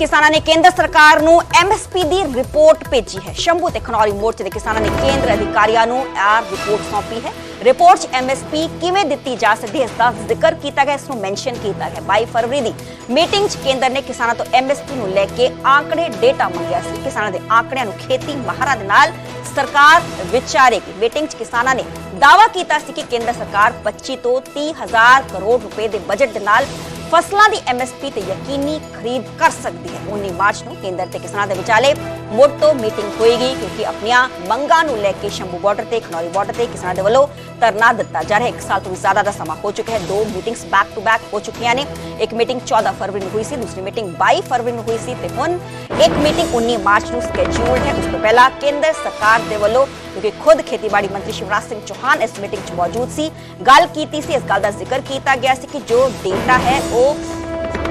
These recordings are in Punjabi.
ਕਿਸਾਨਾਂ ਨੇ ਕੇਂਦਰ ਸਰਕਾਰ ਨੂੰ ਐਮਐਸਪੀ ਦੀ ਰਿਪੋਰਟ ਭੇਜੀ ਹੈ। ਸ਼ੰਭੂ ਤੇ ਖਨੌਰੀ ਮੋਰਚੇ ਦੇ ਕਿਸਾਨਾਂ ਨੇ ਕੇਂਦਰ ਅਧਿਕਾਰੀਆਂ ਨੂੰ ਇਹ ਰਿਪੋਰਟ ਸੌਂਪੀ ਹੈ। ਰਿਪੋਰਟ 'ਚ ਐਮਐਸਪੀ ਕਿਵੇਂ ਦਿੱਤੀ ਜਾ ਸਕਦੀ ਹੈ ਇਸ ਦਾ ਜ਼ਿਕਰ ਕੀਤਾ ਗਿਆ, ਇਸ ਨੂੰ ਮੈਂਸ਼ਨ ਕੀਤਾ ਗਿਆ। 22 ਫਰਵਰੀ ਦੀ ਮੀਟਿੰਗ 'ਚ ਕੇਂਦਰ ਨੇ ਕਿਸਾਨਾਂ ਤੋਂ ਐਮਐਸਪੀ ਨੂੰ ਲੈ ਕੇ ਆંકੜੇ ਡੇਟਾ ਮੰਗਿਆ ਸੀ। ਕਿਸਾਨਾਂ ਦੇ ਆંકੜਿਆਂ ਨੂੰ ਖੇਤੀ ਮਾਹਰਾਂ ਦੇ ਨਾਲ ਸਰਕਾਰ ਵਿਚਾਰੇਗੀ। ਮੀਟਿੰਗ 'ਚ ਕਿਸਾਨਾਂ ਨੇ ਦਾਅਵਾ ਕੀਤਾ ਸੀ ਕਿ ਕੇਂਦਰ ਸਰਕਾਰ 25 ਤੋਂ 30 ਹਜ਼ਾਰ ਕਰੋੜ ਰੁਪਏ ਦੇ ਬਜਟ ਦੇ ਨਾਲ ਫਸਲਾਂ ਦੀ ਐਮਐਸਪੀ ਤੇ ਯਕੀਨੀ ਖਰੀਦ ਕਰ ਸਕਦੀ ਹੈ। 19 ਮਾਰਚ ਨੂੰ ਕੇਂਦਰ ਤੇ ਕਿਸਾਨਾਂ ਦੇ ਵਿਚਾਲੇ ਮੁੜ ਤੋਂ ਮੀਟਿੰਗ ਹੋਏਗੀ ਕਿਉਂਕਿ ਆਪਣੀਆਂ ਮੰਗਾਂ ਨੂੰ ਲੈ ਕੇ ਸ਼ੰਭੂ ਬਾਰਡਰ ਤੇ, ਖਨੌਰੀ ਬਾਰਡਰ ਤੇ ਕਿਸਾਨਾਂ ਦੇ ਵੱਲੋਂ ਧਰਨਾ ਦਿੱਤਾ ਜਾ ਰਿਹਾ ਹੈ। ਇੱਕ ਸਾਲ ਤੋਂ ਜ਼ਿਆਦਾ ਦਾ ਸਮਾਂ ਹੋ ਚੁੱਕਿਆ ਹੈ। ਦੋ ਮੀਟਿੰਗਸ ਬੈਕ ਟੂ ਬੈਕ ਹੋ ਚੁੱਕੀਆਂ ਨੇ। ਇੱਕ ਮੀਟਿੰਗ 14 ਫਰਵਰੀ ਨੂੰ ਹੋਈ ਸੀ, ਦੂਸਰੀ ਮੀਟਿੰਗ 22 ਫਰਵਰੀ ਨੂੰ ਹੋਈ ਸੀ ਤੇ ਹੁਣ ਇੱਕ ਮੀਟਿੰਗ 19 ਮਾਰਚ ਨੂੰ ਸਕੇਡਿਊਲਡ ਹੈ। ਉਸ ਤੋਂ ਪਹਿਲਾਂ ਕੇਂਦਰ ਸਰਕਾਰ ਦੇ ਵੱਲੋਂ ਕਿਉਂਕਿ ਖੁਦ ਖੇਤੀਬਾੜੀ ਮੰਤਰੀ ਸ਼ਿਵਰਾਜ ਸਿੰਘ ਚੌਹਾਨ ਇਸ ਮੀਟਿੰਗ 'ਚ ਮੌਜੂਦ ਸੀ। ਗੱਲ ਕੀਤੀ ਸੀ ਇਸ ਗੱਲ ਦਾ ਜ਼ਿਕਰ ਕੀਤਾ ਗਿਆ ਸੀ ਕਿ ਜੋ ਡੇਟਾ ਹੈ ਉਹ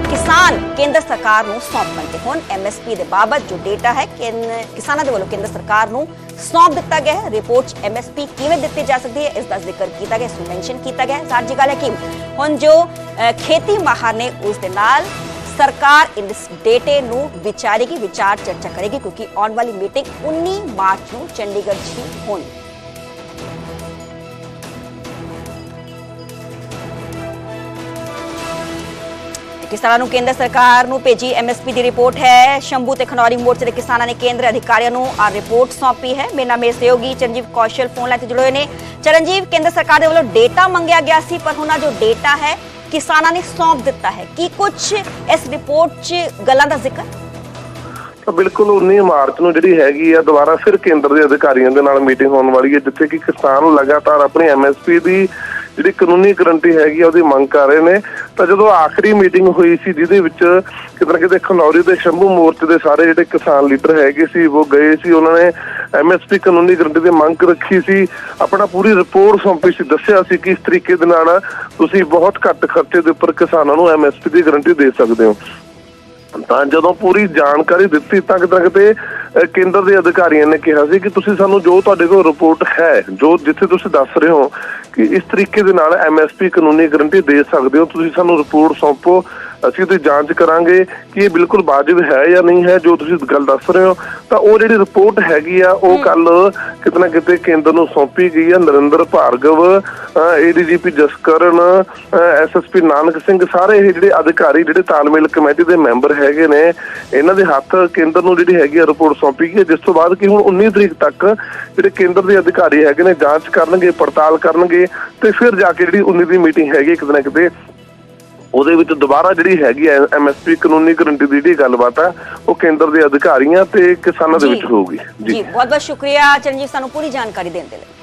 ਕਿਸਾਨ ਕੇਂਦਰ ਸਰਕਾਰ ਨੂੰ ਸੌਂਪਣ ਤੇ ਹੁਣ। ਐਮਐਸਪੀ ਦੇ ਬਾਬਤ ਜੋ ਡੇਟਾ ਹੈ ਕਿਸਾਨਾਂ ਦੇ ਵੱਲੋਂ ਕੇਂਦਰ ਸਰਕਾਰ ਨੂੰ ਸੌਂਪ ਦਿੱਤਾ ਗਿਆ ਹੈ। ਰਿਪੋਰਟ ਐਮਐਸਪੀ ਕਿਵੇਂ ਦਿੱਤੀ ਜਾ ਸਕਦੀ ਹੈ ਇਸ ਦਾ ਜ਼ਿਕਰ ਕੀਤਾ ਗਿਆ ਇਸ ਨੂੰ ਮੈਂਸ਼ਨ ਕੀਤਾ ਗਿਆ ਹੈ। ਗੱਲ ਹੈ ਕਿ ਹੁਣ ਜੋ ਅ, ਖੇਤੀ ਮਾਹਰ ਨੇ ਉਸ ਦੇ ਨਾਲ ਸਰਕਾਰ ਇਸ ਡੇਟੇ ਨੂੰ ਵਿਚਾਰੇਗੀ, ਵਿਚਾਰ ਚਰਚਾ ਕਰੇਗੀ, ਕਿਉਂਕਿ ਆਉਣ ਵਾਲੀ ਮੀਟਿੰਗ 19 ਮਾਰਚ ਨੂੰ ਚੰਡੀਗੜ੍ਹ 'ਚ ਹੋਣੀ। ਕਿਸਾਨਾਂ ਨੂੰ ਕੇਂਦਰ ਸਰਕਾਰ ਨੂੰ ਭੇਜੀ ਐਮਐਸਪੀ ਦੀ ਰਿਪੋਰਟ ਹੈ? ਸ਼ੰਭੂ ਤੇ ਖਨੌਰੀ ਮੋਰਚੇ ਦੇ ਕਿਸਾਨਾਂ ਨੇ ਕੇਂਦਰ ਅਧਿਕਾਰੀਆਂ ਨੂੰ ਆ ਰਿਪੋਰਟ ਸੌਂਪੀ ਹੈ। ਮੇਰਾ ਨਾਮ ਸਹਿਯੋਗੀ ਚਰਨਜੀਵ ਕੌਸ਼ਲ ਫੋਨ ਲਾਈਨ ਤੇ ਜੁੜੇ ਹੋਏ ਨੇ। ਚਰਨਜੀਵ, ਕੇਂਦਰ ਸਰਕਾਰ ਦੇ ਵੱਲੋਂ ਡੇਟਾ ਮੰਗਿਆ ਗਿਆ ਸੀ, ਪਰ ਹੁਣ ਜੋ ਡੇਟਾ ਹੈ ਕਿਸਾਨਾਂ ਨੇ ਸੌਂਪ ਦਿੱਤਾ ਹੈ। ਕੀ ਕੁਝ ਇਸ ਰਿਪੋਰਟ 'ਚ ਗੱਲਾਂ ਦਾ ਜ਼ਿਕਰ? ਬਿਲਕੁਲ 19 ਮਾਰਚ ਨੂੰ ਜਿਹੜੀ ਹੈਗੀ ਆ, ਦੁਬਾਰਾ ਫਿਰ ਕੇਂਦਰ ਦੇ ਅਧਿਕਾਰੀਆਂ ਦੇ ਨਾਲ ਮੀਟਿੰਗ ਹੋਣ ਵਾਲੀ ਹੈ, ਜਿੱਥੇ ਕਿ ਕਿਸਾਨ ਲਗਾਤਾਰ ਆਪਣੀ ਐਮਐਸਪੀ ਦੀ ਜਿਹੜੀ ਕਾਨੂੰਨੀ ਗਰੰਟੀ ਹੈਗੀ ਆ, ਉਹਦੀ ਮੰਗ ਕਰ ਰਹੇ ਨੇ। ਤਾਂ ਜਦੋਂ ਆਖਰੀ ਮੀਟਿੰਗ ਹੋਈ ਸੀ, ਜਿਹਦੇ ਵਿੱਚ ਕਿਤੇ ਨਾ ਕਿਤੇ ਖਨੌਰੀ ਦੇ ਸ਼ੰਭੂ ਮੋਰਚੇ ਦੇ ਸਾਰੇ ਜਿਹੜੇ ਕਿਸਾਨ ਲੀਡਰ ਹੈਗੇ ਸੀ, ਉਹ ਗਏ ਸੀ। ਉਹਨਾਂ ਨੇ ਐਮਐਸਪੀ ਕਾਨੂੰਨੀ ਗਰੰਟੀ ਦੀ ਮੰਗ ਰੱਖੀ ਸੀ। ਆਪਣਾ ਪੂਰੀ ਰਿਪੋਰਟ ਸੌਂਪੀ ਸੀ, ਦੱਸਿਆ ਸੀ ਕਿ ਇਸ ਤਰੀਕੇ ਦੇ ਨਾਲ ਤੁਸੀਂ ਬਹੁਤ ਘੱਟ ਖਰਚੇ ਦੇ ਉੱਪਰ ਕਿਸਾਨਾਂ ਨੂੰ ਐਮਐਸਪੀ ਦੀ ਗਰੰਟੀ ਦੇ ਸਕਦੇ ਹੋ। ਤਾਂ ਜਦੋਂ ਪੂਰੀ ਜਾਣਕਾਰੀ ਦਿੱਤੀ ਤੱਕ ਤੱਕ ਤੇ ਕੇਂਦਰ ਦੇ ਅਧਿਕਾਰੀਆਂ ਨੇ ਕਿਹਾ ਸੀ ਕਿ ਤੁਸੀਂ ਸਾਨੂੰ ਜੋ ਤੁਹਾਡੇ ਕੋਲ ਰਿਪੋਰਟ ਹੈ, ਜੋ ਜਿੱਥੇ ਤੁਸੀਂ ਦੱਸ ਰਹੇ ਹੋ, ਕਿ ਇਸ ਤਰੀਕੇ ਦੇ ਨਾਲ ਐਮਐਸਪੀ ਕਾਨੂੰਨੀ ਗਰੰਟੀ ਦੇ ਸਕਦੇ ਹੋ, ਤੁਸੀਂ ਸਾਨੂੰ ਰਿਪੋਰਟ ਸੌਂਪੋ। ਅਸੀਂ ਉਹਦੀ ਜਾਂਚ ਕਰਾਂਗੇ ਕਿ ਇਹ ਬਿਲਕੁਲ ਵਾਜਿਬ ਹੈ ਜਾਂ ਨਹੀਂ ਹੈ ਜੋ ਤੁਸੀਂ ਗੱਲ ਦੱਸ ਰਹੇ ਹੋ। ਤਾਂ ਉਹ ਜਿਹੜੀ ਰਿਪੋਰਟ ਹੈਗੀ ਆ ਉਹ ਕੱਲ ਕਿਤੇ ਨਾ ਕਿਤੇ ਕੇਂਦਰ ਨੂੰ ਸੌਂਪੀ ਗਈ ਆ ਨਰਿੰਦਰ ਭਾਰਗਵ ਏਡੀਜੀਪੀ ਜਸਕਰਨ ਐਸਐਸਪੀ ਨਾਨਕ ਸਿੰਘ ਸਾਰੇ ਇਹ ਜਿਹੜੇ ਅਧਿਕਾਰੀ ਜਿਹੜੇ ਤਾਲਮੇਲ ਕਮੇਟੀ ਦੇ ਮੈਂਬਰ ਹੈਗੇ ਨੇ ਇਹਨਾਂ ਦੇ ਹੱਥ ਕੇਂਦਰ ਨੂੰ ਜਿਹੜੀ ਹੈਗੀ ਆ ਰਿਪੋਰਟ ਸੌਂਪੀ ਗਈ ਹੈ, ਜਿਸ ਤੋਂ ਬਾਅਦ ਕਿ ਹੁਣ 19 ਤਰੀਕ ਤੱਕ ਜਿਹੜੇ ਕੇਂਦਰ ਦੇ ਅਧਿਕਾਰੀ ਹੈਗੇ ਨੇ ਜਾਂਚ ਕਰਨਗੇ ਪੜਤਾਲ ਕਰਨਗੇ ਤੇ ਫਿਰ ਜਾ ਕੇ ਜਿਹੜੀ 19 ਦੀ ਮੀਟਿੰਗ ਹੈਗੀ ਕਿਤੇ ਨਾ ਕਿਤੇ ਉਹਦੇ ਵਿੱਚ ਦੁਬਾਰਾ ਜਿਹੜੀ ਹੈਗੀ ਐਮਐਸਪੀ ਕਾਨੂੰਨੀ ਗਰੰਟੀ ਦੀ ਜਿਹੜੀ ਗੱਲਬਾਤ ਆ ਉਹ ਕੇਂਦਰ ਦੇ ਅਧਿਕਾਰੀਆਂ ਤੇ ਕਿਸਾਨਾਂ ਦੇ। ਵਿੱਚ ਹੋਊਗੀ। ਜੀ। ਬਹੁਤ ਬਹੁਤ ਸ਼ੁਕਰੀਆ। ਚਰਨਜੀਤ ਸਾਨੂੰ ਪੂਰੀ ਜਾਣਕਾਰੀ ਦੇਣ ਦੇ ਲਈ।